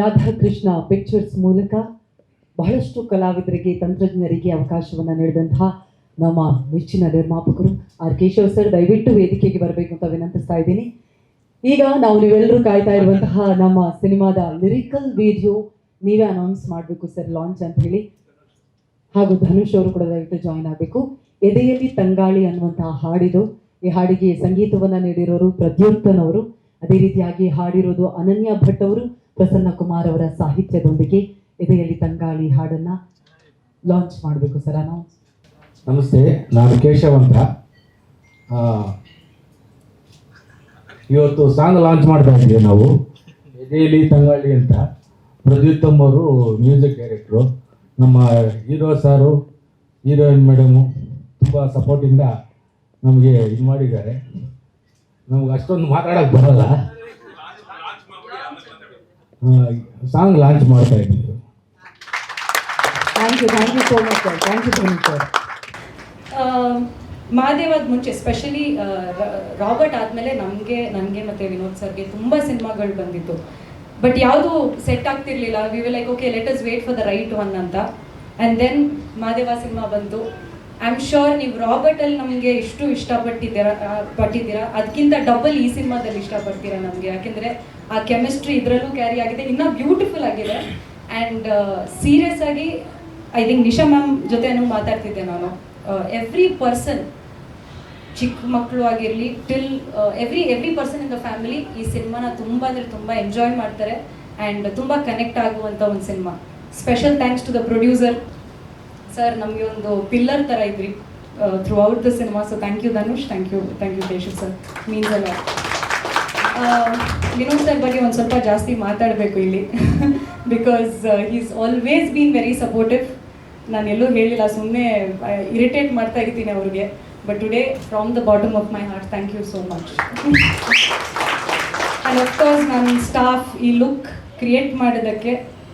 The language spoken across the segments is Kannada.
ರಾಧಾಕೃಷ್ಣ ಪಿಕ್ಚರ್ಸ್ ಮೂಲಕ ಬಹಳಷ್ಟು ಕಲಾವಿದರಿಗೆ, ತಂತ್ರಜ್ಞರಿಗೆ ಅವಕಾಶವನ್ನು ನೀಡಿದಂತಹ ನಮ್ಮ ನೆಚ್ಚಿನ ನಿರ್ಮಾಪಕರು ಆರ್ ಕೇಶವ್ ಸರ್, ದಯವಿಟ್ಟು ವೇದಿಕೆಗೆ ಬರಬೇಕು ಅಂತ ವಿನಂತಿಸ್ತಾ ಇದ್ದೀನಿ. ಈಗ ನಾವು ನೀವೆಲ್ಲರೂ ಕಾಯ್ತಾ ಇರುವಂತಹ ನಮ್ಮ ಸಿನಿಮಾದ ಲಿರಿಕಲ್ ವಿಡಿಯೋ ನೀವೇ ಅನೌನ್ಸ್ ಮಾಡಬೇಕು ಸರ್ ಲಾಂಚ್ ಅಂತ ಹೇಳಿ. ಹಾಗೂ ಧನುಷ್ ಅವರು ಕೂಡ ದಯವಿಟ್ಟು ಜಾಯಿನ್ ಆಗಬೇಕು. ಎದೆಯಲ್ಲಿ ತಂಗಾಳಿ ಅನ್ನುವಂತಹ ಹಾಡಿದು, ಈ ಹಾಡಿಗೆ ಸಂಗೀತವನ್ನ ನೀಡಿರೋರು ಪ್ರದ್ಯೋತ್ತನವರು ಅದೇ ರೀತಿಯಾಗಿ ಹಾಡಿರೋದು ಅನನ್ಯ ಭಟ್ ಅವರು. ಪ್ರಸನ್ನ ಕುಮಾರ್ ಅವರ ಸಾಹಿತ್ಯದೊಂದಿಗೆ ಎದೆಯಲ್ಲಿ ತಂಗಾಳಿ ಹಾಡನ್ನ ಲಾಂಚ್ ಮಾಡಬೇಕು ಸರ್ ಅನೌನ್ಸ್. ನಮಸ್ತೆ, ನಾನು ಕೇಶವ್ ಇವತ್ತು ಸಾಂಗ್ ಲಾಂಚ್ ಮಾಡ್ತಾ ಇದ್ದೀವಿ ನಾವು. ಎದೆಯಲ್ಲಿ ತಂಗಾಳಿ ಅಂತ. ಪ್ರದ್ಯುತ್ತಮ್ ಅವರು ಮ್ಯೂಸಿಕ್ ಡೈರೆಕ್ಟ್ರು ನಮ್ಮ ಹೀರೋ ಸಾರು, ಹೀರೋಯಿನ್ ಮೇಡಮು ತುಂಬ ಸಪೋರ್ಟಿಂದ ನಮಗೆ ಇದು ಮಾಡಿದ್ದಾರೆ. ನಮ್ಗೆ ಅಷ್ಟೊಂದು ಮಾತಾಡೋಕ್ಕೆ ಬರಲ್ಲ. ಸಾಂಗ್ ಲಾಂಚ್ ಮಾಡ್ತಾ ಇದ್ದೀವಿ thank you thank you so much sir thank you sir ಮಹಾದೇವದ ಮುಂಚೆ ಸ್ಪೆಷಲಿ ರಾಬರ್ಟ್ ಆದಮೇಲೆ ನಮಗೆ ನನಗೆ ಮತ್ತು ವಿನೋದ್ ಸರ್ಗೆ ತುಂಬ ಸಿನಿಮಾಗಳು ಬಂದಿತ್ತು. ಬಟ್ ಯಾವುದು ಸೆಟ್ ಆಗ್ತಿರ್ಲಿಲ್ಲ. We will like okay let us wait for the right one ಅಂತ. ಆ್ಯಂಡ್ ದೆನ್ ಮಹಾದೇವ ಸಿನಿಮಾ ಬಂತು. ಐ ಆಮ್ ಶೋರ್ ನೀವು ರಾಬರ್ಟಲ್ಲಿ ನಮಗೆ ಎಷ್ಟು ಇಷ್ಟಪಟ್ಟಿದ್ದೀರಾ ಪಟ್ಟಿದ್ದೀರಾ? ಅದಕ್ಕಿಂತ ಡಬಲ್ ಈ ಸಿನಿಮಾದಲ್ಲಿ ಇಷ್ಟಪಡ್ತೀರಾ ನಮಗೆ? ಯಾಕೆಂದರೆ ಆ ಕೆಮಿಸ್ಟ್ರಿ ಇದರಲ್ಲೂ ಕ್ಯಾರಿ ಆಗಿದೆ, ಇನ್ನೂ ಬ್ಯೂಟಿಫುಲ್ ಆಗಿದೆ. ಆ್ಯಂಡ್ ಸೀರಿಯಸ್ ಆಗಿ ಐ ಥಿಂಕ್ ನಿಶಾ ಮ್ಯಾಮ್ ಜೊತೆನೂ ಮಾತಾಡ್ತಿದ್ದೆ ನಾನು. ಎವ್ರಿ ಪರ್ಸನ್ ಚಿಕ್ಕ ಮಕ್ಕಳು ಆಗಿರಲಿ till every every person in the family ಈ ಸಿನಿಮಾನ ತುಂಬ ಅಂದರೆ ತುಂಬ ಎಂಜಾಯ್ ಮಾಡ್ತಾರೆ. ಆ್ಯಂಡ್ ತುಂಬ ಕನೆಕ್ಟ್ ಆಗುವಂಥ ಒಂದು cinema. Special thanks to the producer sir, ನಮಗೆ ಒಂದು ಪಿಲ್ಲರ್ ಥರ ಇದ್ರಿ throughout the cinema so thank you Dhanush thank you thank you Keshav sir means ಅಲ್ಲ ವಿನೋದ್ ಸರ್ ಬಗ್ಗೆ ಒಂದು ಸ್ವಲ್ಪ ಜಾಸ್ತಿ ಮಾತಾಡಬೇಕು ಇಲ್ಲಿ. Because is always been very supportive ನಾನು ಎಲ್ಲೂ ಹೇಳಿಲ್ಲ ಸುಮ್ಮನೆ ಇರಿಟೇಟ್ ಮಾಡ್ತಾ ಇರ್ತೀನಿ ಅವ್ರಿಗೆ. But today from the bottom of my heart thank you so much and of course ನನ್ನ ಸ್ಟಾಫ್ ಈ ಲುಕ್ ಕ್ರಿಯೇಟ್ ಮಾಡೋದಕ್ಕೆ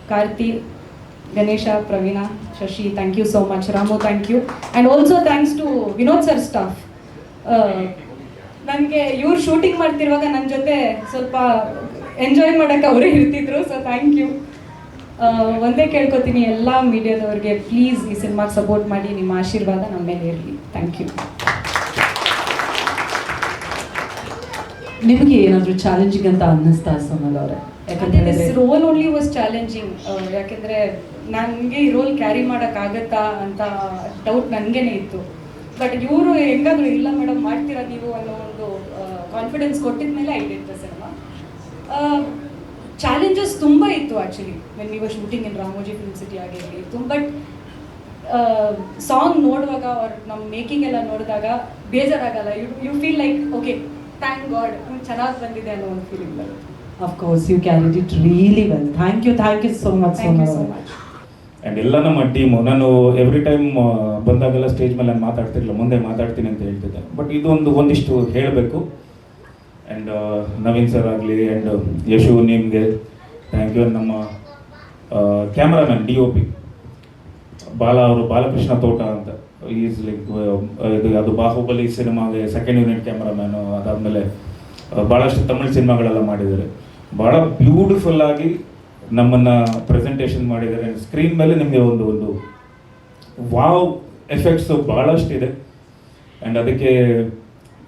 Karthi Ganesha Praveena Shashi thank you so much Ramu thank you and also thanks to Vinod sir staff ನನಗೆ ಇವ್ರು ಶೂಟಿಂಗ್ ಮಾಡ್ತಿರುವಾಗ ನನ್ನ ಜೊತೆ ಸ್ವಲ್ಪ ಎಂಜಾಯ್ ಮಾಡೋಕ್ಕೆ ಅವರೇ ಇರ್ತಿದ್ರು ಸೊ ಥ್ಯಾಂಕ್ ಯು ಒಂದೇ ಕೇಳ್ಕೊತೀನಿ ಎಲ್ಲ ಮೀಡಿಯಾದವ್ರಿಗೆ ಪ್ಲೀಸ್ ಈ ಸಿನಿಮಾಗೆ ಸಪೋರ್ಟ್ ಮಾಡಿ, ನಿಮ್ಮ ಆಶೀರ್ವಾದ ನಮ್ಮ ಮೇಲೆ ಇರಲಿ. ಥ್ಯಾಂಕ್ ಯು ನಿಮಗೆ ಏನಾದರೂ ಚಾಲೆಂಜಿಂಗ್ ಅಂತ ಅನ್ನಿಸ್ತಾ ಸೋನಲ್ ಅವರೇ? ಯಾಕಂತ ಹೇಳಿದ್ರೆ ರೋಲ್ ಓನ್ಲಿ ವಾಸ್ ಚಾಲೆಂಜಿಂಗ್ ಯಾಕೆಂದ್ರೆ ನನಗೆ ಈ ರೋಲ್ ಕ್ಯಾರಿ ಮಾಡೋಕ್ಕಾಗತ್ತಾ ಅಂತ ಡೌಟ್ ನನಗೇನೆ ಇತ್ತು. ಬಟ್ ಇವರು ಹೆಂಗಾದ್ರು ಇಲ್ಲ ಮೇಡಮ್ ಮಾಡ್ತೀರಾ ನೀವು ಅನ್ನೋ ಒಂದು ಕಾನ್ಫಿಡೆನ್ಸ್ ಕೊಟ್ಟಿದ ಮೇಲೆ I did the cinema challenges ತುಂಬ ಇತ್ತು ಆ್ಯಕ್ಚುಲಿ ವೆನ್ ನೀವು shooting in Ramoji film city ಆಗಿರಲಿ ತುಂಬ ಬಟ್ ಸಾಂಗ್ ನೋಡುವಾಗ ಅವ್ರ ನಮ್ಮ ಮೇಕಿಂಗ್ ಎಲ್ಲ ನೋಡಿದಾಗ ಬೇಜಾರಾಗಲ್ಲ. You you feel like okay thank god ಚೆನ್ನಾಗಿ ಬಂದಿದೆ ಅನ್ನೋ ಒಂದು ಫೀಲಿಂಗ್ ಬರುತ್ತೆ. Of course you carried it really well thank you thank you so much so much and ಎಲ್ಲ ನಮ್ಮ ಟೀಮು ನಾನು ಎವ್ರಿ ಟೈಮ್ ಬಂದಾಗೆಲ್ಲ ಸ್ಟೇಜ್ ಮೇಲೆ ನಾನು ಮಾತಾಡ್ತಿರಲಿಲ್ಲ ಮುಂದೆ ಮಾತಾಡ್ತೀನಿ ಅಂತ ಹೇಳ್ತಿದ್ದೆ. ಬಟ್ ಇದೊಂದು ಒಂದಿಷ್ಟು ಹೇಳಬೇಕು. ಆ್ಯಂಡ್ ನವೀನ್ ಸರ್ ಆಗಲಿ ಆ್ಯಂಡ್ ಯಶು ನಿಮಗೆ ಥ್ಯಾಂಕ್ ಯು ನಮ್ಮ cameraman D O P Bala ಅವರು ಬಾಲಕೃಷ್ಣ ತೋಟ ಅಂತ. ಈಸ್ ಲೈಕ್ ಇದು ಅದು ಬಾಹುಬಲಿ ಸಿನಿಮಾಗೆ ಸೆಕೆಂಡ್ ಯೂನಿಟ್ ಕ್ಯಾಮ್ರಾಮ್ಯಾನು ಅದಾದಮೇಲೆ ಭಾಳಷ್ಟು ತಮಿಳು ಸಿನಿಮಾಗಳೆಲ್ಲ ಮಾಡಿದ್ದಾರೆ. ಭಾಳ ಬ್ಯೂಟಿಫುಲ್ ಆಗಿ ನಮ್ಮನ್ನು ಪ್ರೆಸೆಂಟೇಷನ್ ಮಾಡಿದ್ದಾರೆ. ಸ್ಕ್ರೀನ್ ಮೇಲೆ ನಿಮಗೆ ಒಂದು ಒಂದು ವಾವ್ ಎಫೆಕ್ಟ್ಸು ಭಾಳಷ್ಟಿದೆ ಆ್ಯಂಡ್ ಅದಕ್ಕೆ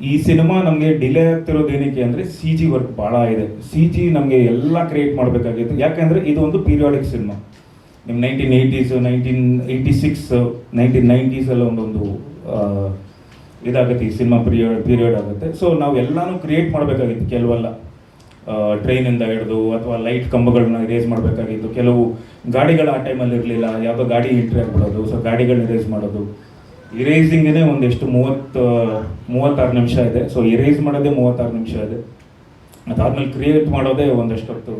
ಈ ಸಿನಿಮಾ ನಮಗೆ ಡಿಲೇ ಆಗ್ತಿರೋದು ಏನಕ್ಕೆ ಅಂದರೆ ಸಿ ಜಿ ವರ್ಕ್ ಭಾಳ ಇದೆ. ಸಿ ಜಿ ನಮಗೆ ಎಲ್ಲ ಕ್ರಿಯೇಟ್ ಮಾಡಬೇಕಾಗಿತ್ತು. ಯಾಕೆಂದರೆ ಇದು ಒಂದು ಪೀರಿಯಾಡಿಕ್ ಸಿನಿಮಾ ನಿಮ್ಮ nineteen eighties nineteen eighty six nineteen ನೈಂಟೀಸಲ್ಲಿ ಒಂದೊಂದು ಇದಾಗುತ್ತೆ ಈ ಸಿನಿಮಾ ಪೀರಿಯಡ್ ಪೀರಿಯಡ್ ಆಗುತ್ತೆ. ಸೊ ನಾವು ಎಲ್ಲನೂ ಕ್ರಿಯೇಟ್ ಮಾಡಬೇಕಾಗಿತ್ತು, ಕೆಲವೆಲ್ಲ. ಟ್ರೈನಿಂದ ಹಿಡಿದು ಅಥವಾ ಲೈಟ್ ಕಂಬಗಳನ್ನ ರೇಸ್ ಮಾಡಬೇಕಾಗಿತ್ತು ಕೆಲವು ಗಾಡಿಗಳು ಆ ಟೈಮಲ್ಲಿ ಇರಲಿಲ್ಲ, ಯಾವುದೋ ಗಾಡಿ ಎಂಟ್ರಿ ಆಗ್ಬಿಡೋದು ಸೊ ಗಾಡಿಗಳನ್ನ ರೇಸ್ ಮಾಡೋದು. ಇರೇಸಿಂಗೇ ಒಂದೆಷ್ಟು ಮೂವತ್ತು, ಮೂವತ್ತಾರು ನಿಮಿಷ ಇದೆ. ಸೊ ಇರೇಸ್ ಮಾಡೋದೇ ಮೂವತ್ತಾರು ನಿಮಿಷ ಇದೆ. ಅದಾದ್ಮೇಲೆ ಕ್ರಿಯೇಟ್ ಮಾಡೋದೇ ಒಂದಷ್ಟು ಹೊತ್ತು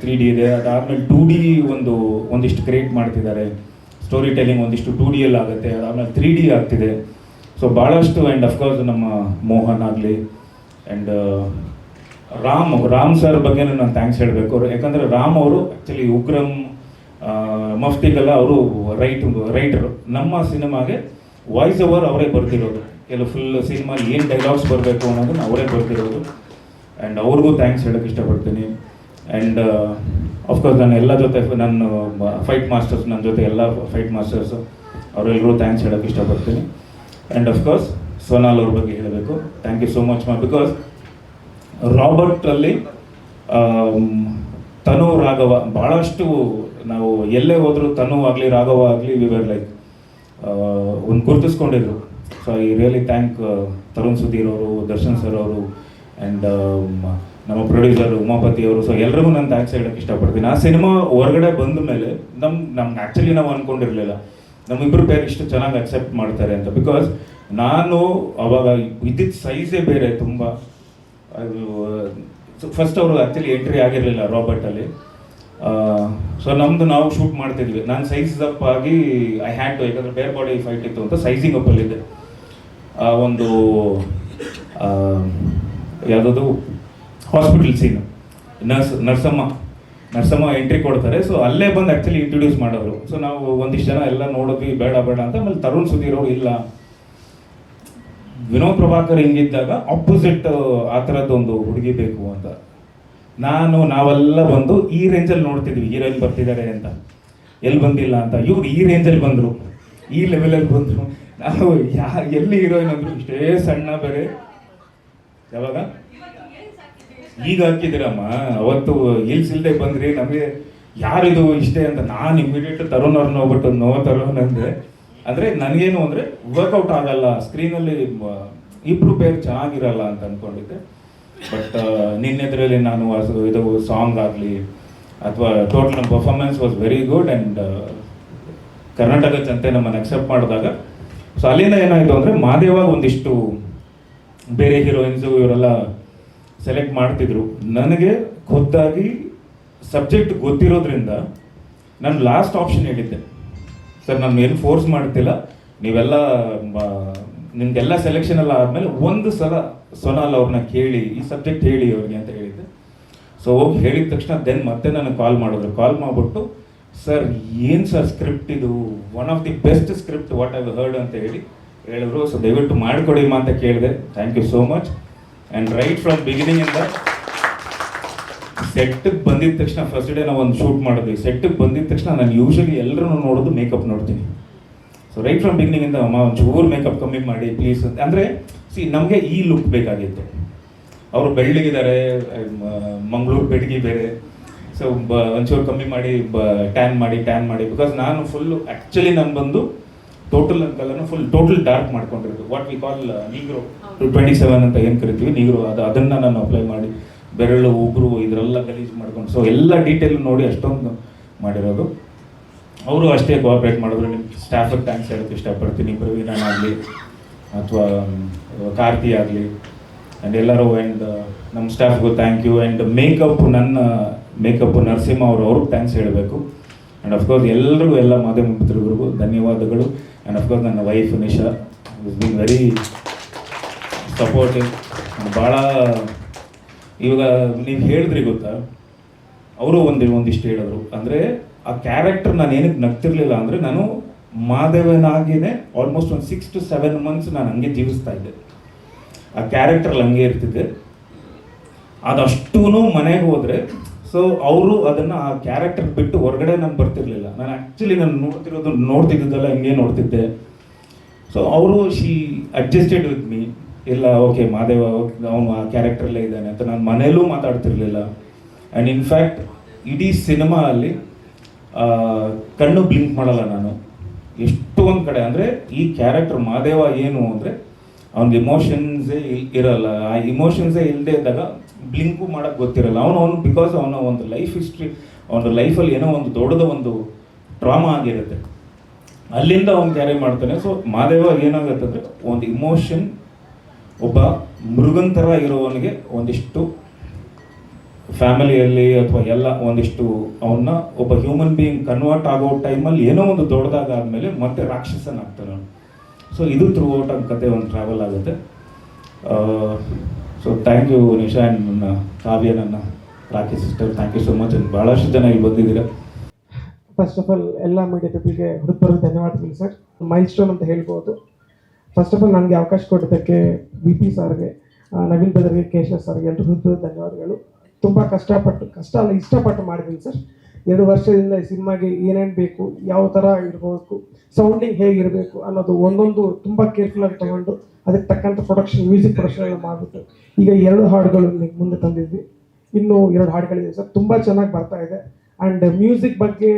ತ್ರೀ ಡಿ ಇದೆ. ಅದಾದ್ಮೇಲೆ ಟೂ ಡಿ ಒಂದು, ಒಂದಿಷ್ಟು ಕ್ರಿಯೇಟ್ ಮಾಡ್ತಿದ್ದಾರೆ. ಸ್ಟೋರಿ ಟೆಲ್ಲಿಂಗ್ ಒಂದಿಷ್ಟು ಟೂ ಡಿಯಲ್ಲಿ ಆಗುತ್ತೆ. ಅದಾದ್ಮೇಲೆ ತ್ರೀ ಡಿ ಆಗ್ತಿದೆ. ಸೊ ಭಾಳಷ್ಟು ಆ್ಯಂಡ್ ಅಫ್ಕೋರ್ಸ್ ನಮ್ಮ ಮೋಹನ್ ಆಗಲಿ ಆ್ಯಂಡ್ ರಾಮ್ ರಾಮ್ ಸರ್ ಬಗ್ಗೆ ನಾನು ಥ್ಯಾಂಕ್ಸ್ ಹೇಳಬೇಕು. ಯಾಕಂದರೆ ರಾಮ್ ಅವರು ಆ್ಯಕ್ಚುಲಿ ಉಗ್ರಂ ಮಫ್ತಿಗೆಲ್ಲ ಅವರು ರೈಟ್ ರೈಟರು ನಮ್ಮ ಸಿನಿಮಾಗೆ ವಾಯ್ಸ್ ಓವರ್ ಅವರೇ ಬರ್ತಿರೋದು. ಕೆಲವು ಫುಲ್ ಸಿನಿಮಾ ಏನು ಡೈಲಾಗ್ಸ್ ಬರಬೇಕು ಅನ್ನೋದನ್ನ ಅವರೇ ಬರ್ತಿರೋದು. ಆ್ಯಂಡ್ ಅವ್ರಿಗೂ ಥ್ಯಾಂಕ್ಸ್ ಹೇಳೋಕ್ಕೆ ಇಷ್ಟಪಡ್ತೀನಿ. ಆ್ಯಂಡ್ ಅಫ್ಕೋರ್ಸ್ ನಾನು ಎಲ್ಲ ಜೊತೆ ನನ್ನ ಫೈಟ್ ಮಾಸ್ಟರ್ಸ್ ನನ್ನ ಜೊತೆ ಎಲ್ಲ ಫೈಟ್ ಮಾಸ್ಟರ್ಸು ಅವರೆಲ್ಲರೂ ಥ್ಯಾಂಕ್ಸ್ ಹೇಳೋಕ್ಕೆ ಇಷ್ಟಪಡ್ತೀನಿ. ಆ್ಯಂಡ್ ಅಫ್ಕೋರ್ಸ್ ಸೋನಾಲ್ ಅವ್ರ ಬಗ್ಗೆ ಹೇಳಬೇಕು. Thank you so much ma because ರಾಬರ್ಟಲ್ಲಿ Tanu Raghava ಭಾಳಷ್ಟು ನಾವು ಎಲ್ಲೇ ಹೋದರೂ ತನು ಆಗಲಿ, ರಾಘವ ಆಗಲಿ ವಿವರ್ ಲೈಕ್ ಒಂದು ಗುರುತಿಸ್ಕೊಂಡಿದ್ರು. So I really thank Tarun Sudhir ಅವರು, ದರ್ಶನ್ ಸರ್ ಅವರು ಆ್ಯಂಡ್ ನಮ್ಮ ಪ್ರೊಡ್ಯೂಸರ್ ಉಮಾಪತಿ ಅವರು. ಸೊ ಎಲ್ರಿಗೂ ನಾನು ಥ್ಯಾಂಕ್ಸ್ ಹೇಳಕ್ಕೆ ಇಷ್ಟಪಡ್ತೀನಿ. ಆ ಸಿನಿಮಾ ಹೊರಗಡೆ ಬಂದ ಮೇಲೆ ನಮ್ಮ ನಮ್ಗೆ ಆ್ಯಕ್ಚುಲಿ ನಾವು ಅಂದ್ಕೊಂಡಿರಲಿಲ್ಲ ನಮ್ಮಿಬ್ಬರು ಪೇರ್ ಇಷ್ಟು ಚೆನ್ನಾಗಿ ಅಕ್ಸೆಪ್ಟ್ ಮಾಡ್ತಾರೆ ಅಂತ. ಬಿಕಾಸ್ ನಾನು ಅವಾಗ ಇದ್ದಿದ್ದ ಸೈಜೇ ಬೇರೆ ತುಂಬ. ಅದು ಫಸ್ಟ್ ಅವರು ಆ್ಯಕ್ಚುಲಿ ಎಂಟ್ರಿ ಆಗಿರಲಿಲ್ಲ ರಾಬರ್ಟಲ್ಲಿ ಸೊ ನಮ್ಮದು ನಾವು ಶೂಟ್ ಮಾಡ್ತಿದ್ವಿ. ನಾನು ಸೈಜ್ ಅಪ್ ಆಗಿ ಐ ಹ್ಯಾಡ್ ಟು ಯಾಕಂದ್ರೆ ಬೇರೆ ಬಾಡಿ ಫೈಟ್ ಇತ್ತು ಅಂತ ಸೈಜಿಂಗ್ ಆ, ಒಂದು ಯಾವುದದು? ಹಾಸ್ಪಿಟಲ್ ಸೀನ್ ನರ್ಸ್ ನರ್ಸಮ್ಮ. ನರ್ಸಮ್ಮ ಎಂಟ್ರಿ ಕೊಡ್ತಾರೆ. ಸೊ ಅಲ್ಲೇ ಬಂದು ಆ್ಯಕ್ಚುಲಿ ಇಂಟ್ರೊಡ್ಯೂಸ್ ಮಾಡೋರು. ಸೊ ನಾವು ಒಂದಿಷ್ಟು ಜನ ಎಲ್ಲ ನೋಡಿದ್ವಿ, ಬೇಡ ಬೇಡ ಅಂತ. ಆಮೇಲೆ ತರುಣ್ ಸುಧೀರ್ ಅವರು ಇಲ್ಲ. ವಿನೋದ್ ಪ್ರಭಾಕರ್ ಹಿಂಗಿದ್ದಾಗ ಆಪೋಸಿಟ್ ಆ ಥರದ್ದೊಂದು ಹುಡುಗಿ ಬೇಕು ಅಂತ. ನಾನು, ನಾವೆಲ್ಲ ಬಂದು ಈ ರೇಂಜಲ್ಲಿ ನೋಡ್ತಿದ್ವಿ, ಹೀರೋಯಿನ್ ಬರ್ತಿದ್ದಾರೆ ಅಂತ. ಎಲ್ಲಿ ಬಂದಿಲ್ಲ ಅಂತ. ಇವ್ರು ಈ ರೇಂಜಲ್ಲಿ ಬಂದರು. ಈ ಲೆವೆಲಲ್ಲಿ ಬಂದರು. ನಾವು ಯಾ, ಎಲ್ಲಿ ಹೀರೋಯಿನ್ ಅಂದರು ಇಷ್ಟೇ ಸಣ್ಣ ಬೇರೆ. ಯಾವಾಗ? ಈಗ ಹಾಕಿದಿರಮ್ಮ ಅವತ್ತು ಇಲ್ಸ್ ಇಲ್ದೆ ಬಂದ್ರಿ, ನಮಗೆ ಯಾರಿದು ಇಷ್ಟೇ ಅಂತ. ನಾನು ಇಮಿಡಿಯೇಟ್ ತರುಣ್ ಅವ್ರನ್ನ ಹೋಗ್ಬಿಟ್ಟು, ನೋ ತರುಣ್ ಅಂದೆ. ಅಂದ್ರೆ ನನಗೇನು ಅಂದ್ರೆ ವರ್ಕೌಟ್ ಆಗಲ್ಲ ಸ್ಕ್ರೀನಲ್ಲಿ ಇಬ್ರು ಪೇರ್ ಚೆನ್ನಾಗಿರಲ್ಲ ಅಂತ ಅನ್ಕೊಂಡಿದ್ದೆ. ಬಟ್ ನಿನ್ನೆದ್ರಲ್ಲಿ ನಾನು ಇದು ಸಾಂಗ್ ಆಗಲಿ ಅಥವಾ ಟೋಟಲ್ ನಮ್ಮ performance was very good and Karnataka ಜನತೆ ನಮ್ಮನ್ನು ಅಕ್ಸೆಪ್ಟ್ ಮಾಡಿದಾಗ ಸೊ ಅಲ್ಲಿಂದ ಏನಾಯಿತು ಅಂದರೆ ಮಾದೇವ ಒಂದಿಷ್ಟು ಬೇರೆ ಹೀರೋಯಿನ್ಸು ಇವರೆಲ್ಲ ಸೆಲೆಕ್ಟ್ ಮಾಡ್ತಿದ್ರು. ನನಗೆ ಖುದ್ದಾಗಿ ಸಬ್ಜೆಕ್ಟ್ ಗೊತ್ತಿರೋದ್ರಿಂದ ನಾನು ಲಾಸ್ಟ್ ಆಪ್ಷನ್ ಹೇಳಿದ್ದೆ. ಸರ್, ನಾನು ಏನು ಫೋರ್ಸ್ ಮಾಡ್ತಿಲ್ಲ. ನೀವೆಲ್ಲ ನಿಮ್ದೆಲ್ಲ ಸೆಲೆಕ್ಷನ್ ಎಲ್ಲ ಆದಮೇಲೆ ಒಂದು ಸಲ ಸೊನಾಲ್ ಅವ್ರನ್ನ ಕೇಳಿ, ಈ ಸಬ್ಜೆಕ್ಟ್ ಹೇಳಿ ಅವ್ರಿಗೆ ಅಂತ ಹೇಳಿದ್ದೆ. ಸೊ ಹೋಗಿ ಹೇಳಿದ ತಕ್ಷಣ ದೆನ್ ಮತ್ತೆ ನನಗೆ ಕಾಲ್ ಮಾಡಿದ್ರು. ಕಾಲ್ ಮಾಡಿಬಿಟ್ಟು, ಸರ್, ಏನು ಸರ್ ಸ್ಕ್ರಿಪ್ಟ್ ಇದು? One of the best script what I heard ಅಂತ ಹೇಳಿ ಹೇಳಿದ್ರು. ಸೊ ದಯವಿಟ್ಟು ಮಾಡಿಕೊಡಿ ಅಂತ ಕೇಳಿದೆ. Thank you so much and right from ಬಿಗಿನಿಂಗಿಂದ ಸೆಟ್ಗೆ ಬಂದಿದ ತಕ್ಷಣ ಫಸ್ಟ್ ಡೇ ನಾವು ಒಂದು ಶೂಟ್ ಮಾಡಿದ್ವಿ. ಸೆಟ್ಗೆ ಬಂದಿದ ತಕ್ಷಣ ನಾನು ಯೂಶಲಿ ಎಲ್ಲರೂ ನೋಡೋದು ಮೇಕಪ್ ನೋಡ್ತೀನಿ. ಸೊ ರೈಟ್ ಫ್ರಮ್ ಬಿಗಿನಿಂಗಿಂದ ಅಮ್ಮ ಒಂಚೂರು ಮೇಕಪ್ ಕಮ್ಮಿ ಮಾಡಿ ಪ್ಲೀಸ್ ಅಂತ. ಅಂದರೆ ಸಿ ನಮಗೆ ಈ ಲುಕ್ ಬೇಕಾಗಿತ್ತು. ಅವರು ಬೆಳ್ಳಗಿದ್ದಾರೆ ಮಂಗಳೂರು ಬೆಡಗಿ ಬೇರೆ. ಸೊ ಬ ಒಂಚೂರು ಕಮ್ಮಿ ಮಾಡಿ ಬ ಟ್ಯಾನ್ ಮಾಡಿ ಟ್ಯಾನ್ ಮಾಡಿ. ಬಿಕಾಸ್ ನಾನು ಫುಲ್ಲು ಆ್ಯಕ್ಚುಲಿ ನಾನು ಬಂದು ಟೋಟಲ್ ಕಲರ್ನ ಫುಲ್ ಟೋಟಲ್ ಡಾರ್ಕ್ ಮಾಡ್ಕೊಂಡಿರೋದು. What we call negro to twenty seven ಅಂತ ಏನು ಕರಿತೀವಿ? ನೀಗ್ರೋ ಅದು ಅದನ್ನು ನಾನು ಅಪ್ಲೈ ಮಾಡಿ. ಬೆರಳು, ಉಗುರು ಇದರೆಲ್ಲ ಗಲೀಜು ಮಾಡ್ಕೊಂಡು. ಸೊ ಎಲ್ಲ ಡೀಟೇಲ್ ನೋಡಿ ಅಷ್ಟೊಂದು ಮಾಡಿರೋದು. ಅವರು ಅಷ್ಟೇ ಕೋಆಪ್ರೇಟ್ ಮಾಡಿದ್ರು. ನಿಮ್ಮ ಸ್ಟಾಫಿಗೆ ಥ್ಯಾಂಕ್ಸ್ ಹೇಳೋಕ್ಕೆ ಇಷ್ಟಪಡ್ತೀನಿ. ಪ್ರವೀಣನ್ ಆಗಲಿ ಅಥವಾ ಕಾರ್ತಿ ಆಗಲಿ ಆ್ಯಂಡ್ ಎಲ್ಲರೂ ಆ್ಯಂಡ್ ನಮ್ಮ ಸ್ಟಾಫ್ಗೂ ಥ್ಯಾಂಕ್ ಯು ಆ್ಯಂಡ್ ಮೇಕಪ್ ನನ್ನ ಮೇಕಪ್ ನರಸಿಂಹ ಅವರು, ಅವ್ರಿಗೆ ಥ್ಯಾಂಕ್ಸ್ ಹೇಳಬೇಕು. ಆ್ಯಂಡ್ ಅಫ್ಕೋರ್ಸ್ ಎಲ್ಲರಿಗೂ ಎಲ್ಲ ಮಾಧ್ಯಮ ಮಿತ್ರರಿಗೂ ಧನ್ಯವಾದಗಳು. ಆ್ಯಂಡ್ ಅಫ್ಕೋರ್ಸ್ ನನ್ನ wife Nisha is been very supportive ಭಾಳ ಇವಾಗ ನೀವು ಹೇಳಿದ್ರಿ ಗೊತ್ತಾ? ಅವರು ಒಂದು ಒಂದಿಷ್ಟು ಹೇಳಿದ್ರು. ಅಂದರೆ ಆ ಕ್ಯಾರೆಕ್ಟರ್ ನಾನು ಏನಕ್ಕೆ ನಗ್ತಿರ್ಲಿಲ್ಲ ಅಂದರೆ ನಾನು ಮಾದೇವನಾಗಿನೇ ಆಲ್ಮೋಸ್ಟ್ ಒಂದು ಸಿಕ್ಸ್ ಟು ಸೆವೆನ್ ಮಂತ್ಸ್ ನಾನು ಹಂಗೆ ಜೀವಿಸ್ತಾ ಇದ್ದೆ. ಆ ಕ್ಯಾರೆಕ್ಟರ್ ಹಂಗೆ ಇರ್ತಿದ್ದೆ. ಅದಷ್ಟೂ ಮನೆಗೆ ಹೋದರೆ ಸೊ ಅವರು ಅದನ್ನು ಆ ಕ್ಯಾರೆಕ್ಟರ್ ಬಿಟ್ಟು ಹೊರಗಡೆ ನಾನು ಬರ್ತಿರ್ಲಿಲ್ಲ. ನಾನು ಆ್ಯಕ್ಚುಲಿ ನಾನು ನೋಡ್ತಿರೋದು ನೋಡ್ತಿದ್ದಲ್ಲ ಹಿಂಗೆ ನೋಡ್ತಿದ್ದೆ. ಸೊ ಅವರು ಶಿ ಅಡ್ಜಸ್ಟೆಡ್ ವಿತ್ ಮೀ ಇಲ್ಲ ಓಕೆ ಮಾದೇವ ಅವನು ಆ ಕ್ಯಾರೆಕ್ಟರ್ಲೇ ಇದ್ದಾನೆ ಅಂತ ನಾನು ಮನೇಲೂ ಮಾತಾಡ್ತಿರ್ಲಿಲ್ಲ. ಆ್ಯಂಡ್ ಇನ್ಫ್ಯಾಕ್ಟ್ ಇಡೀ ಸಿನಿಮಾ ಅಲ್ಲಿ ಕಣ್ಣು ಬ್ಲಿಂಕ್ ಮಾಡಲ್ಲ ನಾನು. ಎಷ್ಟೊಂದು ಕಡೆ, ಅಂದರೆ ಈ ಕ್ಯಾರೆಕ್ಟರ್ ಮಾದೇವ ಏನು ಅಂದರೆ, ಅವ್ನಿಗೆ ಇಮೋಷನ್ಸೇ ಇರಲ್ಲ. ಆ ಇಮೋಷನ್ಸೇ ಇಲ್ಲದೆ ಇದ್ದಾಗ ಬ್ಲಿಂಕು ಮಾಡೋಕ್ಕೆ ಗೊತ್ತಿರಲ್ಲ. ಅವನು ಅವನು ಬಿಕಾಸ್ ಅವನ ಒಂದು ಲೈಫ್ ಹಿಸ್ಟ್ರಿ ಅವನ ಲೈಫಲ್ಲಿ ಏನೋ ಒಂದು ದೊಡ್ಡದ ಒಂದು ಡ್ರಾಮಾ ಆಗಿರುತ್ತೆ. ಅಲ್ಲಿಂದ ಅವ್ನು ಕ್ಯಾರಿ ಮಾಡ್ತಾನೆ. ಸೊ ಮಾದೇವ ಏನಾಗುತ್ತೆ ಅಂದರೆ ಒಂದು ಇಮೋಷನ್ ಒಬ್ಬ ಮೃಗನ್ ಥರ ಇರೋವನಿಗೆ ಒಂದಿಷ್ಟು ಫ್ಯಾಮಿಲಿಯಲ್ಲಿ ಅಥವಾ ಎಲ್ಲ ಒಂದಿಷ್ಟು ಅವನ್ನ ಒಬ್ಬ ಹ್ಯೂಮನ್ ಬೀಯಿಂಗ್ ಕನ್ವರ್ಟ್ ಆಗೋ ಟೈಮಲ್ಲಿ ಏನೋ ಒಂದು ದೊಡ್ಡದಾಗಾದ್ಮೇಲೆ ಮತ್ತೆ ರಾಕ್ಷಸನಾಗ್ತಾನೆ ಸೊ ಇದು ಥ್ರೂ ಔಟ್ ಆ ಕತೆ ಒಂದು ಟ್ರಾವೆಲ್ ಆಗುತ್ತೆ. ಸೊ ಥ್ಯಾಂಕ್ ಯು ನಿಶಾ ನನ್ನ ಕಾವ್ಯ, ನನ್ನ Rakhi sister thank you so much ಭಾಳಷ್ಟು ಜನ ಇಲ್ಲಿ ಬಂದಿದ್ದೀರಾ. ಫಸ್ಟ್ ಆಫ್ ಆಲ್ ಎಲ್ಲ ಮೀಡಿಯಾ ಪೀಪಲ್ಗೆ ಹೃತ್ಪೂರ್ವಕ ಧನ್ಯವಾದಗಳು ಸರ್ ಮೈಲ್ ಸ್ಟೋನ್ ಅಂತ ಹೇಳ್ಬೋದು. ಫಸ್ಟ್ ಆಫ್ ಆಲ್ ನನಗೆ ಅವಕಾಶ ಕೊಟ್ಟಿದ್ದಕ್ಕೆ ವಿ ಪಿ ಸರ್ಗೆ ನವೀನ್ ಬದರ್ಗೆ, ಕೇಶವ್ ಸರ್ಗೆ ಎಲ್ಲರೂ ಹೃದಯ ಧನ್ಯವಾದಗಳು. ತುಂಬ ಕಷ್ಟಪಟ್ಟು, ಕಷ್ಟ ಅಲ್ಲ, ಇಷ್ಟಪಟ್ಟು ಮಾಡಿದ್ದೀನಿ ಸರ್. ಎರಡು ವರ್ಷದಿಂದ ಈ ಸಿನಿಮಾಗೆ ಏನೇನು ಬೇಕು, ಯಾವ ಥರ ಇರಬೇಕು ಸೌಂಡಿಂಗ್ ಹೇಗಿರಬೇಕು ಅನ್ನೋದು ಒಂದೊಂದು ತುಂಬ ಕೇರ್ಫುಲ್ಲಾಗಿ ತಗೊಂಡು ಅದಕ್ಕೆ ತಕ್ಕಂಥ ಪ್ರೊಡಕ್ಷನ್ ಮ್ಯೂಸಿಕ್ ಪ್ರೊಡಕ್ಷನ್ ಎಲ್ಲ ಮಾಡಿಬಿಟ್ಟು ಈಗ ಎರಡು ಹಾಡುಗಳು ಮುಂದೆ ತಂದಿದ್ವಿ. ಇನ್ನೂ ಎರಡು ಹಾಡುಗಳಿದೆ ಸರ್. ತುಂಬ ಚೆನ್ನಾಗಿ ಬರ್ತಾ ಇದೆ. ಆ್ಯಂಡ್ ಮ್ಯೂಸಿಕ್ ಬಗ್ಗೆ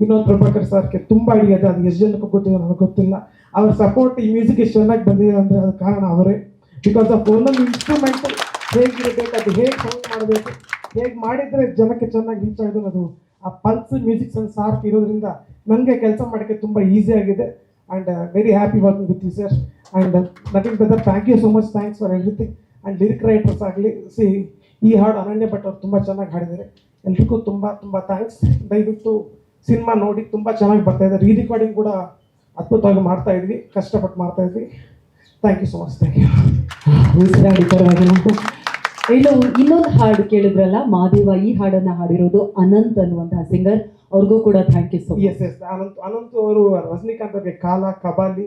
ವಿನೋದ್ ಪ್ರಭಾಕರ್ ಸರ್ಗೆ ತುಂಬ ಐಡಿಯಾ ಅದು ಎಷ್ಟು ಜನಕ್ಕೆ ಗೊತ್ತಿದೆ, ನನಗೆ ಗೊತ್ತಿಲ್ಲ. ಅವ್ರ ಸಪೋರ್ಟ್ ಈ ಮ್ಯೂಸಿಕ್ ಎಷ್ಟು ಚೆನ್ನಾಗಿ ಬಂದಿದೆ ಅಂದರೆ ಅದು ಕಾರಣ ಅವರೇ. ಬಿಕಾಸ್ ಆಫ್ ಒಂದೊಂದು ಇನ್ಸ್ಟ್ರೂಮೆಂಟ್ ಹೇಗಿರಬೇಕು, ಅದು ಹೇಗೆ ಸೌಂಡ್ ಮಾಡಬೇಕು, ಹೇಗೆ ಮಾಡಿದರೆ ಜನಕ್ಕೆ ಚೆನ್ನಾಗಿ ರೀಚ್ ಆಗೋದು ಅದು ಆ ಪಲ್ಸ್ ಮ್ಯೂಸಿಕ್ ಸನ್ ಸಾರ್ಕ್ ಇರೋದ್ರಿಂದ ನನಗೆ ಕೆಲಸ ಮಾಡೋಕ್ಕೆ ತುಂಬ ಈಸಿ ಆಗಿದೆ. And very happy working with you sir and nothing brother thank you so much thanks for everything and lyric writers ಆಗಲಿ ಸಿ ಈ ಹಾಡು ಅನನ್ಯ ಭಟ್ ಅವ್ರು ತುಂಬ ಚೆನ್ನಾಗಿ ಹಾಡಿದ್ದಾರೆ. ಎಲ್ರಿಗೂ ತುಂಬ ತುಂಬ ಥ್ಯಾಂಕ್ಸ್ ದಯವಿಟ್ಟು ಸಿನಿಮಾ ನೋಡಿ ತುಂಬ ಚೆನ್ನಾಗಿ ಬರ್ತಾ ಇದೆ. ರೀ ರೆಕಾರ್ಡಿಂಗ್ ಕೂಡ ಅದ್ಭುತವಾಗಿ ಮಾಡ್ತಾ ಇದ್ವಿ. ಕಷ್ಟಪಟ್ಟು ಮಾಡ್ತಾ ಇದ್ವಿ. Thank you so much thank you ಉಸಿರಾಡಿ ಇನ್ನು ಇನ್ನೊಂದು ಹಾಡು ಕೇಳಿದ್ರಲ್ಲ ಮಾದೇವ ಈ ಹಾಡನ್ನ ಹಾಡಿರೋದು ಅನಂತ್ ಅನ್ನುವಂತಹ ಸಿಂಗರ್ ಅವ್ರಿಗೂ ಕೂಡ thank you so S S Ananth Ananth ಅವರು ರಜನಿಕಾಂತ್ ಅವ್ರಿಗೆ ಕಾಲ ಕಬಾಲಿ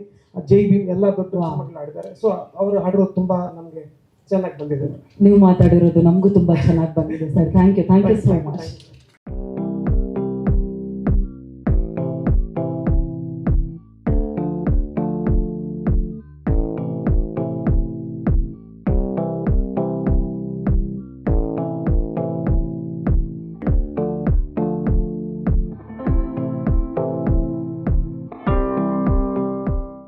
ಜೈ ಭೀಮ್ ಎಲ್ಲ ದೊಡ್ಡ ಹಾಡಿದ್ದಾರೆ. ಸೊ ಅವರು ಹಾಡಿರೋದು ತುಂಬ ನಮಗೆ ಚೆನ್ನಾಗಿ ಬಂದಿದೆ. ನೀವು ಮಾತಾಡಿರೋದು ನಮಗೂ ತುಂಬಾ ಚೆನ್ನಾಗಿ ಬಂದಿದೆ sir thank you thank you so much